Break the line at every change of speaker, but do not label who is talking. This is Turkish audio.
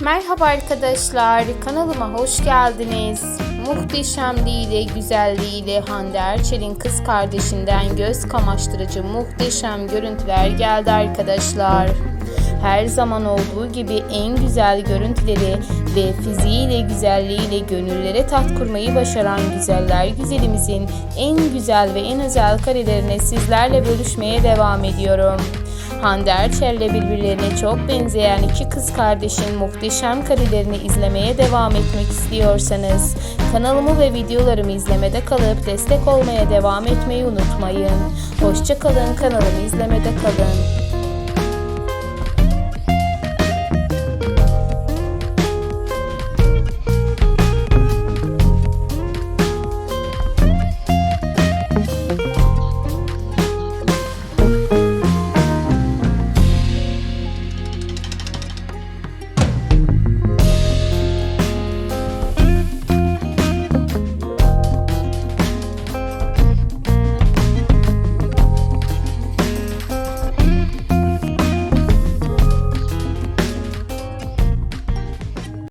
Merhaba arkadaşlar, kanalıma hoş geldiniz. Muhteşemliğiyle, güzelliğiyle Hande Erçel'in kız kardeşinden göz kamaştırıcı muhteşem görüntüler geldi arkadaşlar. Her zaman olduğu gibi en güzel görüntüleri ve fiziğiyle, güzelliğiyle gönüllere tat kurmayı başaran güzeller güzelimizin en güzel ve en özel karelerini sizlerle bölüşmeye devam ediyorum. Hande Erçel'le birbirlerine çok benzeyen iki kız kardeşin muhteşem karelerini izlemeye devam etmek istiyorsanız kanalımı ve videolarımı izlemede kalıp destek olmaya devam etmeyi unutmayın. Hoşçakalın kanalımı izlemede kalın.